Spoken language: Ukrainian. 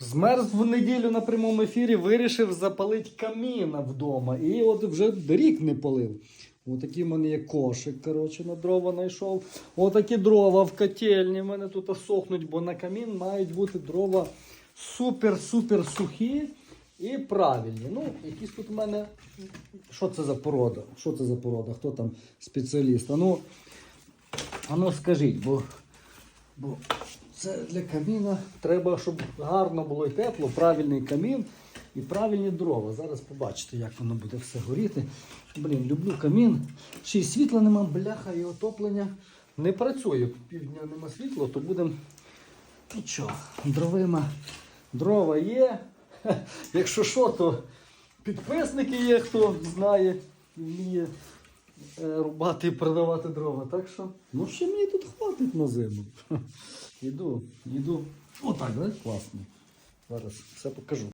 Змерз в неділю на прямому ефірі, вирішив запалити каміна вдома. І от вже рік не палив. Отакий в мене є кошик, коротше, на дрова знайшов. Отакі дрова в котельні в мене тут сохнуть, бо на камін мають бути дрова супер-супер сухі і правильні. Ну, якісь тут в мене. Що це за порода? Що це за порода? Хто там спеціаліст? А ну, а ну скажіть, бо, бо це для каміна треба, щоб гарно було і тепло, правильний камін і правильні дрова. Зараз побачите, як воно буде все горіти. Блін, люблю камін. Ще й світла нема, бляха, і отоплення не працює. Півдня нема світла, то будемо. Нічого, дровима. Дрова є. Якщо що, то підписники є, хто знає вміє рубати і продавати дрова. Так що, ну ще мені тут хватить на зиму. Іду, іду. Отак, да? Класно. Зараз все покажу.